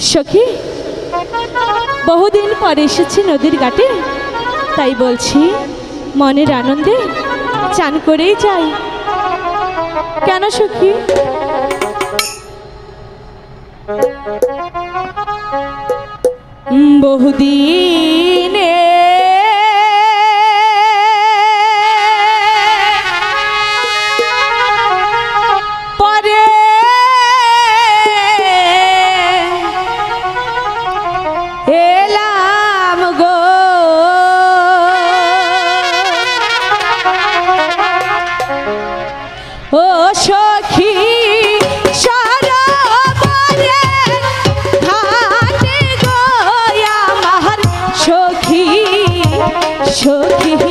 সখী, বহুদিন পর এসেছি নদীর ঘাটে। তাই বলছি, মনের আনন্দে চান করেই যাই। কেন সখী? বহুদিন সখী